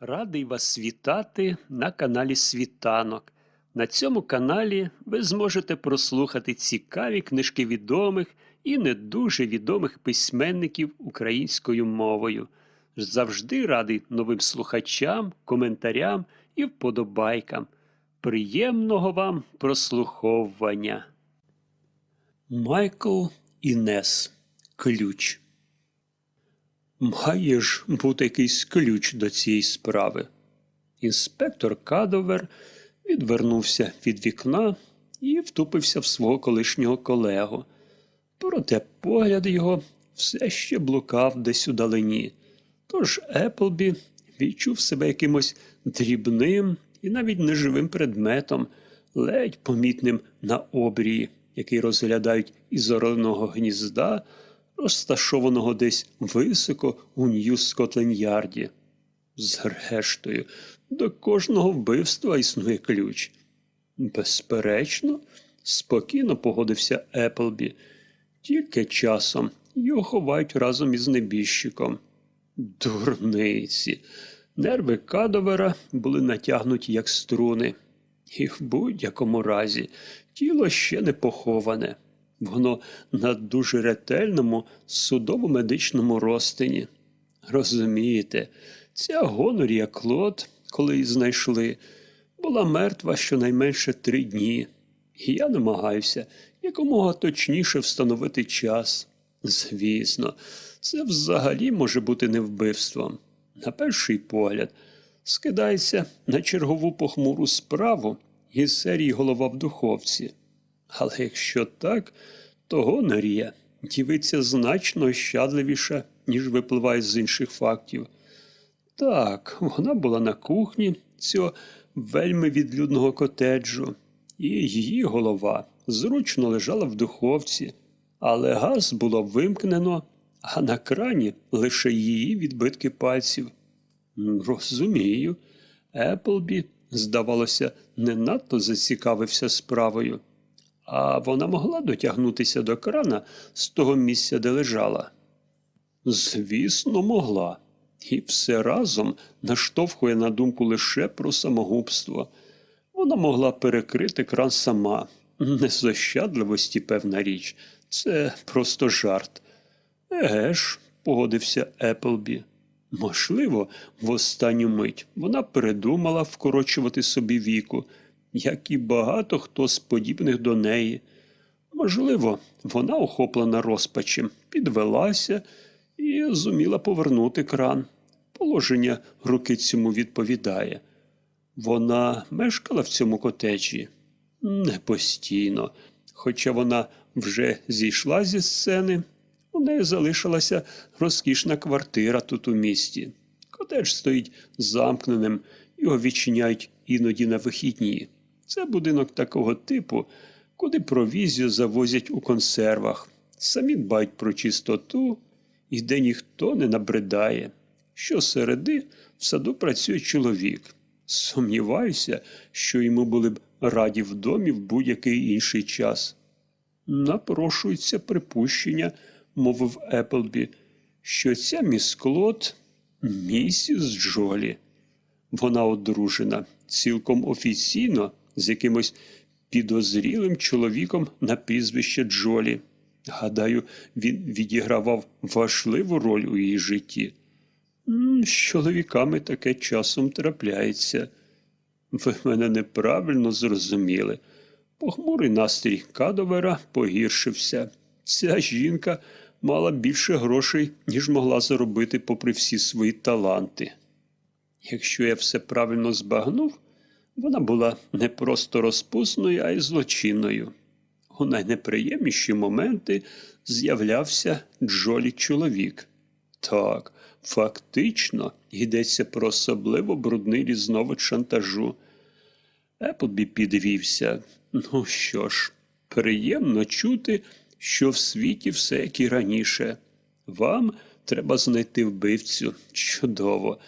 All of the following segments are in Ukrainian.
Радий вас вітати на каналі Світанок. На цьому каналі ви зможете прослухати цікаві книжки відомих і не дуже відомих письменників українською мовою. Завжди радий новим слухачам, коментарям і вподобайкам. Приємного вам прослуховування. Майкл Інес. Ключ. Має ж бути якийсь ключ до цієї справи. Інспектор Кадовер відвернувся від вікна і втупився в свого колишнього колегу. Проте погляд його все ще блукав десь у далині. Тож Еплбі відчув себе якимось дрібним і навіть неживим предметом, ледь помітним на обрії, який розглядають із орленого гнізда, розташованого десь високо у Нью-Скотленд-Ярді. Зрештою, до кожного вбивства існує ключ. Безперечно, спокійно погодився Еплбі. Тільки часом його ховають разом із небіжчиком. Дурниці. Нерви кадовера були натягнуті, як струни. І в будь-якому разі тіло ще не поховане. Воно на дуже ретельному судово-медичному розтині. Розумієте, ця гонорія Клод, коли її знайшли, була мертва щонайменше три дні. І я намагаюся якомога точніше встановити час. Звісно, це взагалі може бути не вбивством. На перший погляд, скидається на чергову похмуру справу із серії голова в духовці. Але якщо так, то гонорія дівиться значно щадливіша, ніж випливає з інших фактів. Так, вона була на кухні цього вельми відлюдного котеджу, і її голова зручно лежала в духовці, але газ було вимкнено, а на крані лише її відбитки пальців. Розумію, Еплбі, здавалося, не надто зацікавився справою. А вона могла дотягнутися до крана з того місця, де лежала? Звісно, могла. І все разом наштовхує на думку лише про самогубство. Вона могла перекрити кран сама. Не з ощадливості, певна річ. Це просто жарт. Еге ж, погодився Еплбі. Можливо, в останню мить вона передумала вкорочувати собі віку, як і багато хто з подібних до неї. Можливо, вона, охоплена розпачем, підвелася і зуміла повернути кран. Положення руки цьому відповідає. Вона мешкала в цьому котеджі? Не постійно. Хоча вона вже зійшла зі сцени, у неї залишилася розкішна квартира тут у місті. Котедж стоїть замкненим, його відчиняють іноді на вихідні. Це будинок такого типу, куди провізію завозять у консервах. Самі дбають про чистоту, і де ніхто не набридає. Щосереди в саду працює чоловік. Сумніваюся, що йому були б раді в домі в будь-який інший час. Напрошується припущення, мовив Еплбі, що ця міс Клод – місіс Джолі. Вона одружена цілком офіційно з якимось підозрілим чоловіком на прізвище Джолі. Гадаю, він відігравав важливу роль у її житті. З чоловіками таке часом трапляється. Ви мене неправильно зрозуміли. Похмурий настрій кадовера погіршився. Ця жінка мала більше грошей, ніж могла заробити попри всі свої таланти. Якщо я все правильно збагнув, вона була не просто розпусною, а й злочинною. У найнеприємніші моменти з'являвся Джолі чоловік. Так, фактично йдеться про особливо брудний різновид шантажу. Еплбі підвівся. Ну що ж, приємно чути, що в світі все як і раніше. Вам треба знайти вбивцю. Чудово.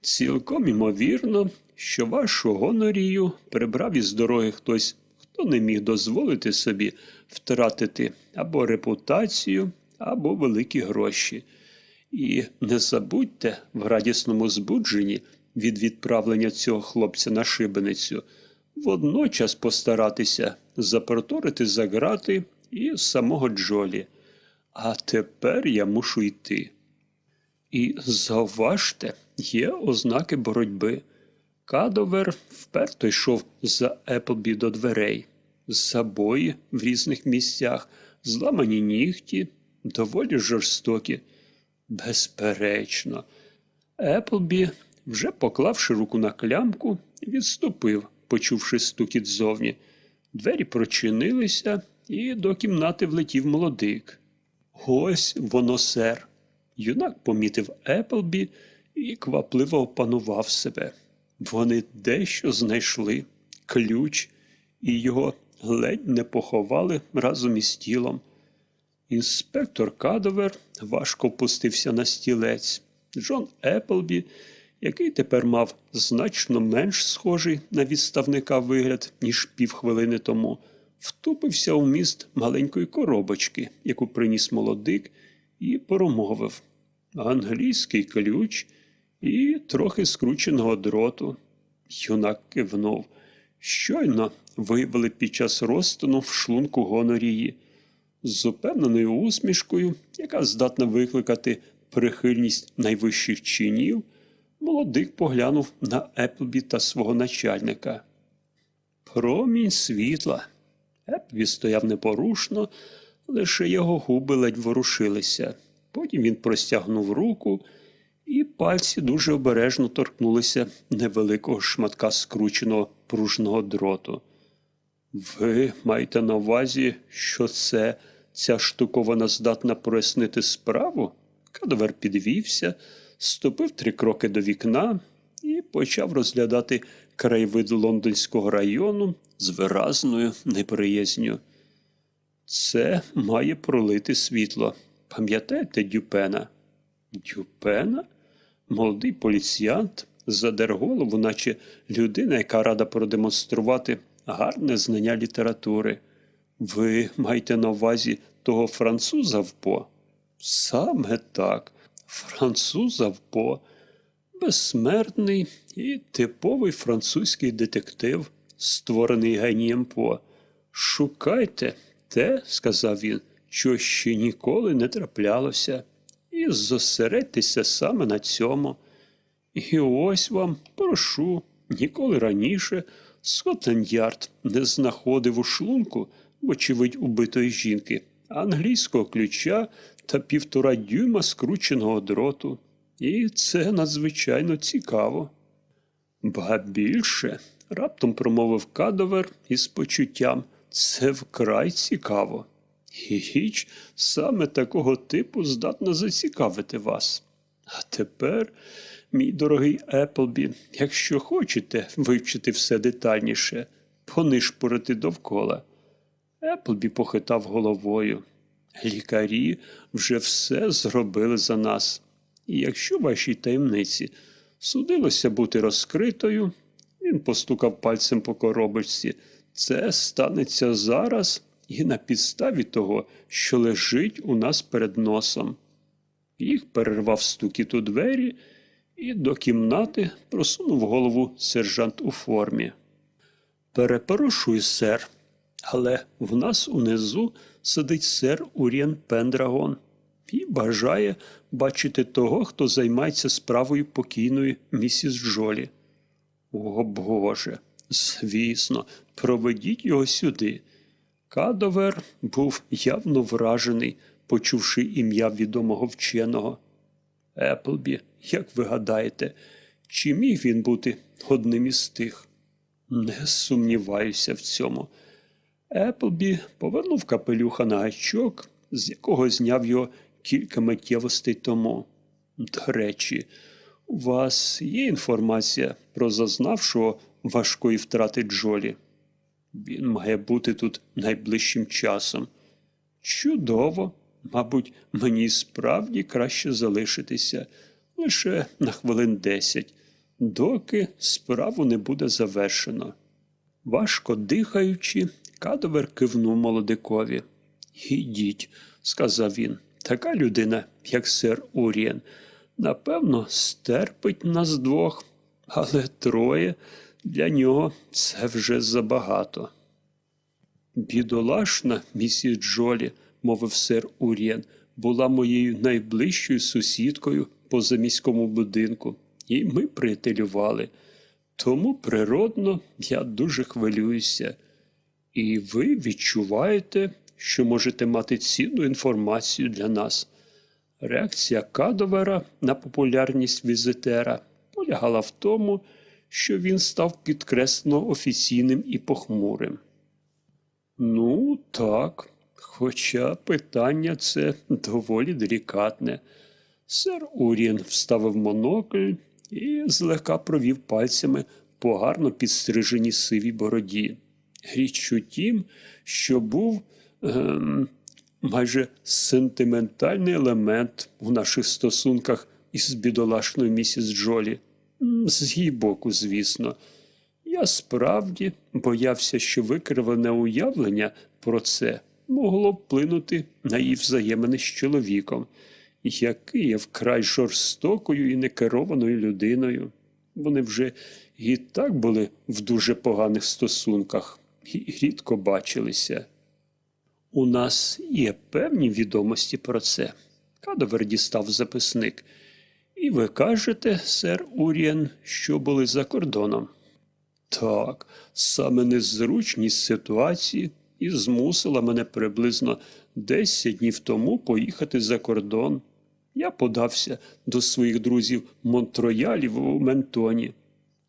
Цілком імовірно, що вашу гонорію прибрав із дороги хтось, хто не міг дозволити собі втратити або репутацію, або великі гроші. І не забудьте в радісному збудженні від відправлення цього хлопця на шибеницю, водночас постаратися запроторити за грати і самого Джолі. А тепер я мушу йти. І зауважте, є ознаки боротьби. Кадовер вперто йшов за Еплбі до дверей, забої в різних місцях, зламані нігті, доволі жорстокі. Безперечно, Еплбі, вже поклавши руку на клямку, відступив, почувши стукіт ззовні. Двері прочинилися, і до кімнати влетів молодик. Ось воно, сер. Юнак помітив Еплбі і квапливо опанував себе. Вони дещо знайшли ключ, і його ледь не поховали разом із тілом. Інспектор Кадовер важко опустився на стілець. Джон Еплбі, який тепер мав значно менш схожий на відставника вигляд, ніж півхвилини тому, втупився у міст маленької коробочки, яку приніс молодик, і промовив англійський ключ і трохи скрученого дроту. Юнак кивнув. Щойно виявили під час розтину в шлунку гонорії. З упевненою усмішкою, яка здатна викликати прихильність найвищих чинів, молодик поглянув на Еплбі та свого начальника. Промінь світла. Еплбі стояв непорушно, лише його губи ледь ворушилися. Потім він простягнув руку, і пальці дуже обережно торкнулися невеликого шматка скрученого пружного дроту. Ви маєте на увазі, що це ця штуковина здатна прояснити справу? Кадовер підвівся, ступив три кроки до вікна і почав розглядати краєвид лондонського району з виразною неприязню. Це має пролити світло. Пам'ятаєте Дюпена? Дюпена? Молодий поліціянт задер голову, наче людина, яка рада продемонструвати гарне знання літератури. Ви маєте на увазі того француза в По? Саме так, француза в. Безсмертний і типовий французький детектив, створений генієм По. Шукайте те, сказав він, що ще ніколи не траплялося, і зосередьтеся саме на цьому. І ось вам, прошу, ніколи раніше Скотланд-Ярд не знаходив у шлунку, вочевидь, убитої жінки, англійського ключа та півтора дюйма скрученого дроту. І це надзвичайно цікаво. Ба більше, раптом промовив Кадовер із почуттям, це вкрай цікаво. І річ саме такого типу здатна зацікавити вас. А тепер, мій дорогий Еплбі, якщо хочете вивчити все детальніше, понишпорити довкола. Еплбі похитав головою. Лікарі вже все зробили за нас. І якщо вашій таємниці судилося бути розкритою, він постукав пальцем по коробочці, це станеться зараз і на підставі того, що лежить у нас перед носом. Їх перервав стукіт у двері, і до кімнати просунув голову сержант у формі. Перепрошую, сер, але в нас унизу сидить сер Урієн Пендрагон і бажає бачити того, хто займається справою покійної місіс Джолі. О Боже, звісно, проведіть його сюди. Кадовер був явно вражений, почувши ім'я відомого вченого. Еплбі, як ви гадаєте, чи міг він бути одним із тих? Не сумніваюся в цьому. Еплбі повернув капелюха на гачок, з якого зняв його кілька миттєвостей тому. До речі, у вас є інформація про зазнавшого важкої втрати Джолі? Він має бути тут найближчим часом. Чудово, мабуть, мені справді краще залишитися лише на хвилин десять, доки справу не буде завершено. Важко дихаючи, Кадовер кивнув молодикові. Ідіть, сказав він, така людина, як сер Урієн, напевно, стерпить нас двох, але троє для нього це вже забагато. Бідолашна місіс Джолі, мовив сер Ур'єн, була моєю найближчою сусідкою по заміському будинку, і ми приятелювали. Тому природно я дуже хвилююся. І ви відчуваєте, що можете мати цінну інформацію для нас. Реакція Кадовера на популярність візитера полягала в тому, що він став підкреслено офіційним і похмурим. Ну, так, хоча питання це доволі делікатне. Сер Урін вставив монокль і злегка провів пальцями по гарно підстриженій сивій бороді. Річ у тім, що був ем, майже сентиментальний елемент у наших стосунках із бідолашною місіс Джолі. З її боку, звісно. Я справді боявся, що викривлене уявлення про це могло вплинути на її взаємини з чоловіком, який є вкрай жорстокою і некерованою людиною. Вони вже і так були в дуже поганих стосунках і рідко бачилися. У нас є певні відомості про це. Кадовер дістав записник. І ви кажете, сер Урієн, що були за кордоном. Так, саме незручність ситуації і змусила мене приблизно 10 днів тому поїхати за кордон. Я подався до своїх друзів Монтроялів у Ментоні.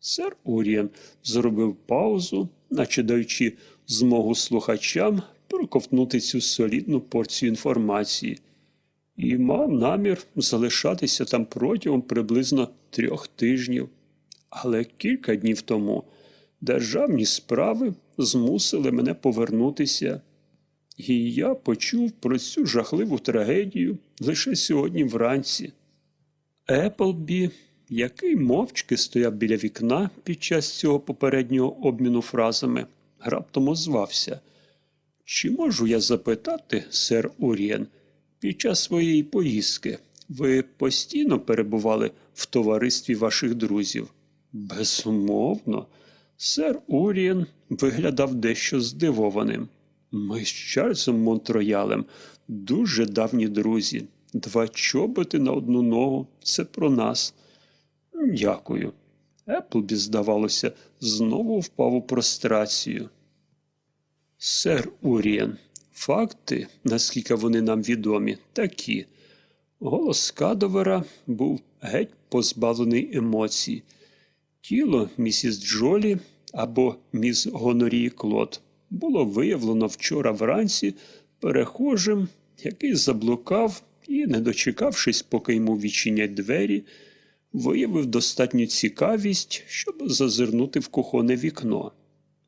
Сер Урієн зробив паузу, наче даючи змогу слухачам проковтнути цю солідну порцію інформації, і мав намір залишатися там протягом приблизно трьох тижнів. Але кілька днів тому державні справи змусили мене повернутися. І я почув про цю жахливу трагедію лише сьогодні вранці. Еплбі, який мовчки стояв біля вікна під час цього попереднього обміну фразами, раптом озвався. Чи можу я запитати, сер Урієн, під час своєї поїздки ви постійно перебували в товаристві ваших друзів? Безумовно, сер Урієн виглядав дещо здивованим. Ми з Чарльзом Монтроялем дуже давні друзі. Два чоботи на одну ногу це про нас. Дякую. Еплбі, здавалося, знову впав у прострацію. Сер Урієн, факти, наскільки вони нам відомі, такі. Голос Кадовера був геть позбавлений емоцій. Тіло місіс Джолі або міс Гонорії Клод було виявлено вчора вранці перехожим, який заблукав і, не дочекавшись, поки йому відчинять двері, виявив достатню цікавість, щоб зазирнути в кухонне вікно.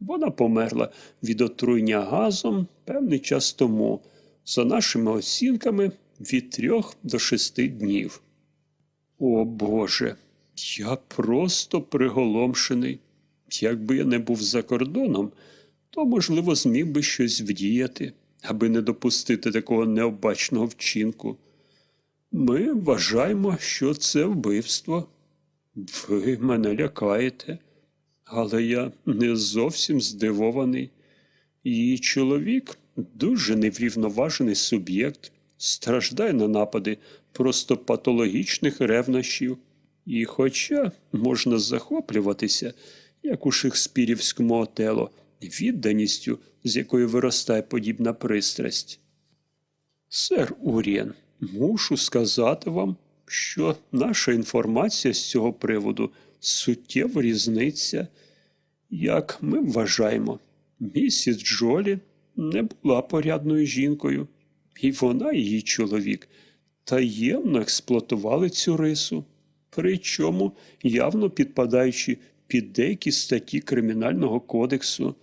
Вона померла від отруєння газом певний час тому, за нашими оцінками, від трьох до шести днів. О Боже, я просто приголомшений. Якби я не був за кордоном, то, можливо, зміг би щось вдіяти, аби не допустити такого необачного вчинку. Ми вважаємо, що це вбивство. Ви мене лякаєте, але я не зовсім здивований. Її чоловік дуже неврівноважений суб'єкт, страждає на напади просто патологічних ревнощів. І хоча можна захоплюватися, як у шекспірівському отело, відданістю, з якої виростає подібна пристрасть. Сер Урієн, мушу сказати вам, що наша інформація з цього приводу суттєво різниця. Як ми вважаємо, місіс Джолі не була порядною жінкою, і вона і її чоловік таємно експлуатували цю рису, причому явно підпадаючи під деякі статті Кримінального кодексу.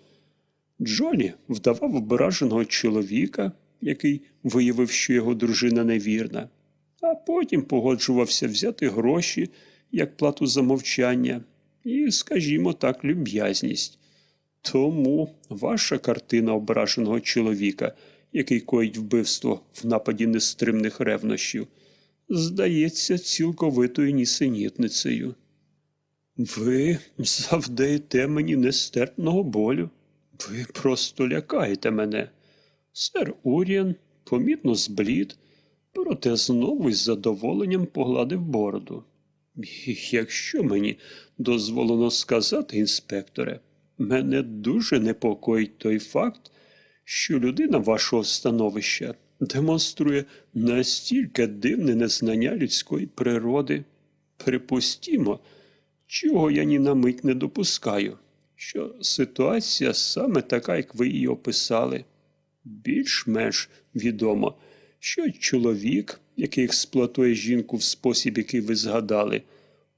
Джолі вдавав ображеного чоловіка, який виявив, що його дружина невірна, а потім погоджувався взяти гроші як плату за мовчання і, скажімо так, люб'язність. Тому ваша картина ображеного чоловіка, який коїть вбивство в нападі нестримних ревнощів, здається цілковитою нісенітницею. Ви завдаєте мені нестерпного болю. Ви просто лякаєте мене. Сер Уріан помітно зблід, проте знову із задоволенням погладив бороду. Якщо мені дозволено сказати, інспекторе, мене дуже непокоїть той факт, що людина вашого становища демонструє настільки дивне незнання людської природи. Припустімо, чого я ні на мить не допускаю, що ситуація саме така, як ви її описали. Більш-менш відомо, що чоловік, який експлуатує жінку в спосіб, який ви згадали,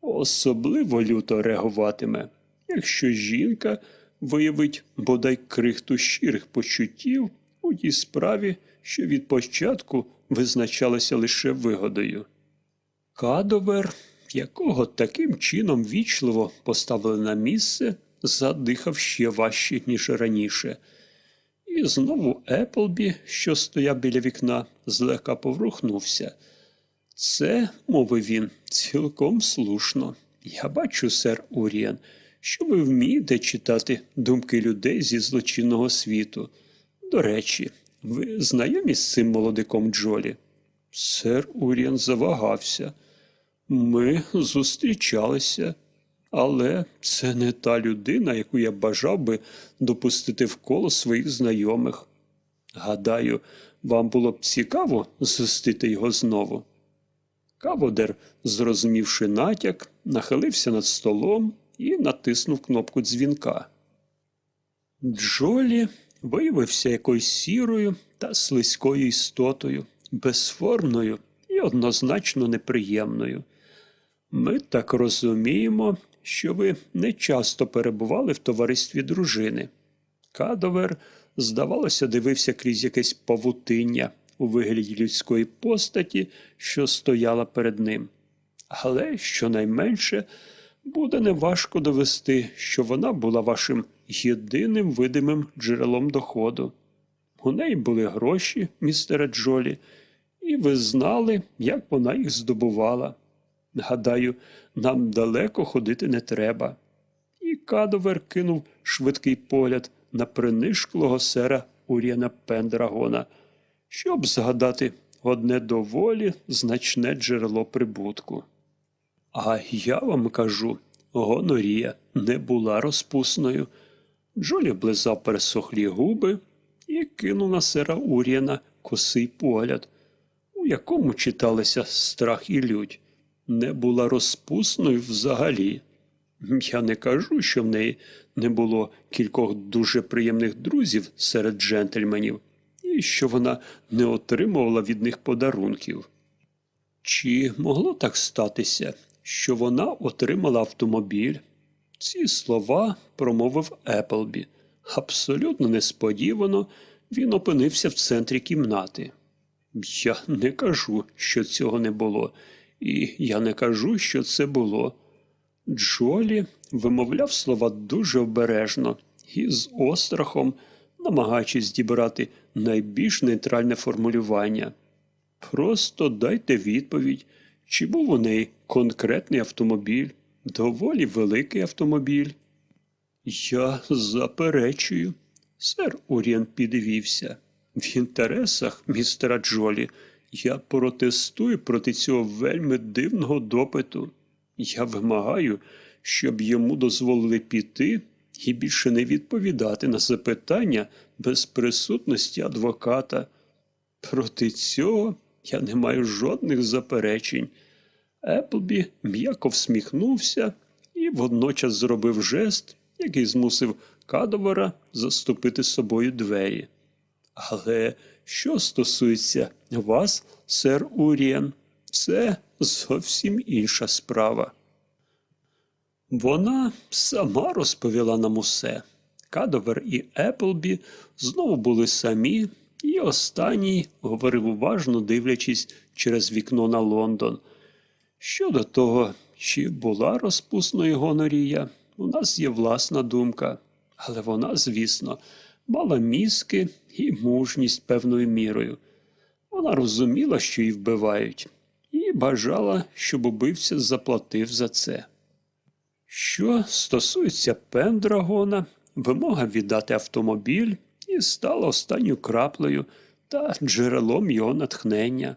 особливо люто реагуватиме, якщо жінка виявить бодай крихту щирих почуттів у тій справі, що від початку визначалася лише вигодою. Кадовер, якого таким чином вічливо поставили на місце, задихав ще важче, ніж раніше. І знову Еплбі, що стояв біля вікна, злегка поворухнувся. Це, мовив він, цілком слушно. Я бачу, сер Уріан, що ви вмієте читати думки людей зі злочинного світу. До речі, ви знайомі з цим молодиком Джолі? Сер Уріан завагався. Ми зустрічалися, але це не та людина, яку я бажав би допустити в коло своїх знайомих. Гадаю, вам було б цікаво зустріти його знову. Каводер, зрозумівши натяк, нахилився над столом і натиснув кнопку дзвінка. Джолі виявився якоюсь сірою та слизькою істотою, безформною і однозначно неприємною. Ми так розуміємо, що ви не часто перебували в товаристві дружини. Кадовер, здавалося, дивився крізь якесь павутиння у вигляді людської постаті, що стояла перед ним. Але, щонайменше, буде неважко довести, що вона була вашим єдиним видимим джерелом доходу. У неї були гроші, містере Джолі, і ви знали, як вона їх здобувала. Гадаю, нам далеко ходити не треба. І Кадовер кинув швидкий погляд на принишклого сера Уріана Пендрагона, щоб згадати одне доволі значне джерело прибутку. А я вам кажу, гонорія не була розпусною. Джолі облизав пересохлі губи і кинув на сера Уріана косий погляд, у якому читалися страх і лють. Не була розпусною взагалі. Я не кажу, що в неї не було кількох дуже приємних друзів серед джентльменів, і що вона не отримувала від них подарунків. Чи могло так статися, що вона отримала автомобіль? Ці слова промовив Еплбі. Абсолютно несподівано він опинився в центрі кімнати. Я не кажу, що цього не було, і я не кажу, що це було. Джолі вимовляв слова дуже обережно і з острахом, намагаючись дібрати найбільш нейтральне формулювання. Просто дайте відповідь, чи був у неї конкретний автомобіль, доволі великий автомобіль. Я заперечую. Сер Уріан підвівся. В інтересах містера Джолі я протестую проти цього вельми дивного допиту. Я вимагаю, щоб йому дозволили піти і більше не відповідати на запитання без присутності адвоката. Проти цього я не маю жодних заперечень. Еплбі м'яко всміхнувся і водночас зробив жест, який змусив Кадовара заступити собою двері. Але що стосується вас, сер Уріан, це зовсім інша справа. Вона сама розповіла нам усе. Кадовер і Еплбі знову були самі, і останній говорив уважно дивлячись через вікно на Лондон. Щодо того, чи була розпусною гонорія, у нас є власна думка, але вона, звісно, мала мізки і мужність певною мірою. Вона розуміла, що її вбивають, і бажала, щоб убивця заплатив за це. Що стосується Пендрагона, вимога віддати автомобіль і стала останньою краплею та джерелом його натхнення.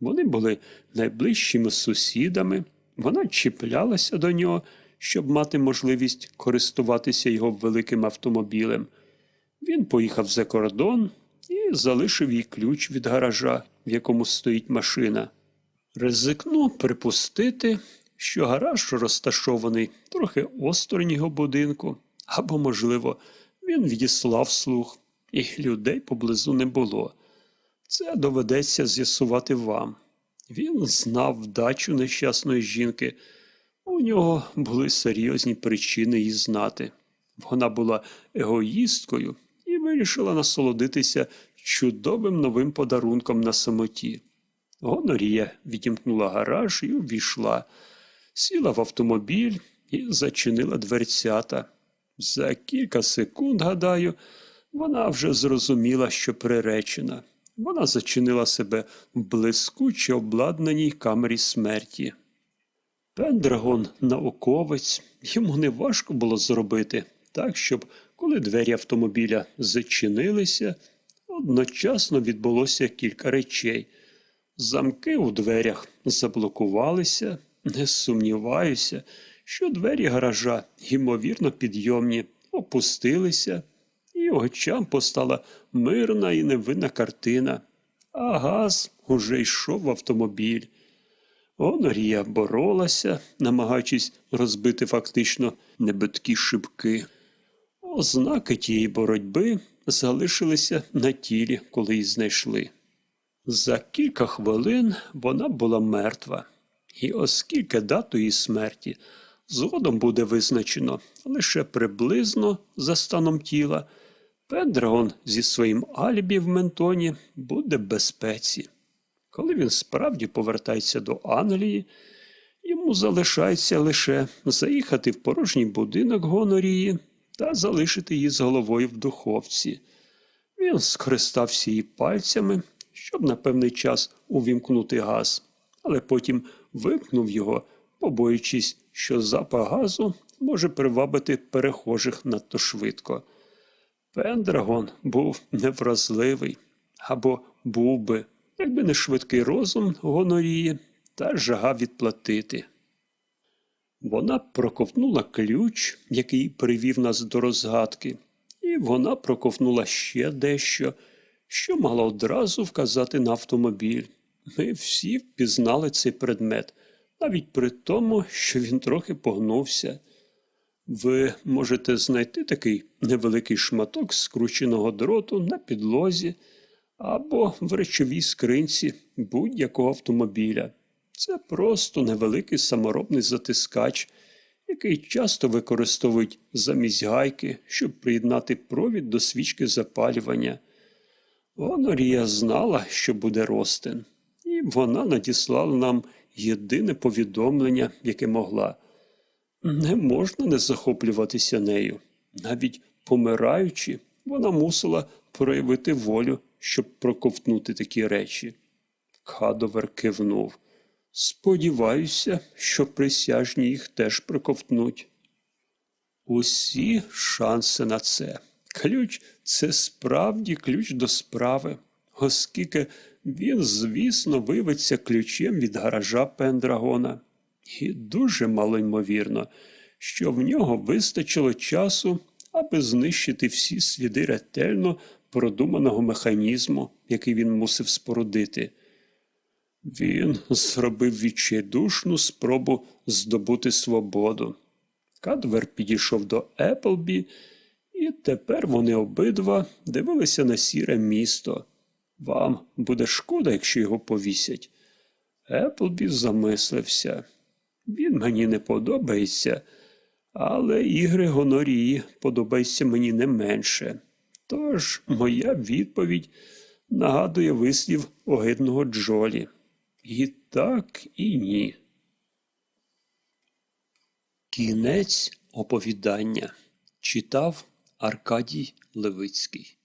Вони були найближчими сусідами, вона чіплялася до нього, щоб мати можливість користуватися його великим автомобілем. Він поїхав за кордон і залишив їй ключ від гаража, в якому стоїть машина. Ризикну припустити, що гараж розташований трохи осторонь його будинку, або, можливо, він відіслав слух, і людей поблизу не було. Це доведеться з'ясувати вам. Він знав вдачу нещасної жінки. У нього були серйозні причини її знати. Вона була егоїсткою і вирішила насолодитися чудовим новим подарунком на самоті. Гонорія відімкнула гараж і увійшла, сіла в автомобіль і зачинила дверцята. За кілька секунд, гадаю, вона вже зрозуміла, що приречена. Вона зачинила себе в блискуче обладнаній камері смерті. Пендрагон науковець, йому не важко було зробити так, щоб, коли двері автомобіля зачинилися, одночасно відбулося кілька речей. Замки у дверях заблокувалися, не сумніваюся, що двері гаража, ймовірно, підйомні, опустилися, і очам постала мирна і невинна картина, а газ уже йшов в автомобіль. Онорія боролася, намагаючись розбити фактично небиткі шибки. Ознаки тієї боротьби залишилися на тілі, коли її знайшли. За кілька хвилин вона була мертва, і оскільки дату її смерті згодом буде визначено лише приблизно за станом тіла, Пендрагон зі своїм алібі в Ментоні буде в безпеці. Коли він справді повертається до Англії, йому залишається лише заїхати в порожній будинок Гонорії та залишити її з головою в духовці. Він скористався її пальцями, щоб на певний час увімкнути газ, але потім вимкнув його, побоюючись, що запах газу може привабити перехожих надто швидко. Пендрагон був невразливий або був би, якби не швидкий розум гонорії та жага відплатити. Вона проковтнула ключ, який привів нас до розгадки, і вона проковтнула ще дещо, що мало одразу вказати на автомобіль. Ми всі впізнали цей предмет, навіть при тому, що він трохи погнувся. Ви можете знайти такий невеликий шматок скрученого дроту на підлозі або в речовій скринці будь-якого автомобіля. Це просто невеликий саморобний затискач, який часто використовують замість гайки, щоб приєднати провід до свічки запалювання. Гонорія знала, що буде ростин, і вона надіслала нам єдине повідомлення, яке могла. Не можна не захоплюватися нею. Навіть помираючи, вона мусила проявити волю, щоб проковтнути такі речі. Кадовер кивнув. Сподіваюся, що присяжні їх теж проковтнуть. Усі шанси на це. Ключ це справді ключ до справи, оскільки він, звісно, виявиться ключем від гаража Пендрагона. І дуже малоймовірно, що в нього вистачило часу, аби знищити всі сліди ретельно продуманого механізму, який він мусив спорудити. Він зробив відчайдушну спробу здобути свободу. Кадвер підійшов до Еплбі, і тепер вони обидва дивилися на сіре місто. Вам буде шкода, якщо його повісять. Еплбі замислився. Він мені не подобається, але ігри Гонорії подобаються мені не менше. Тож моя відповідь нагадує вислів огидного Джолі. І так, і ні. Кінець оповідання читав Аркадій Левицький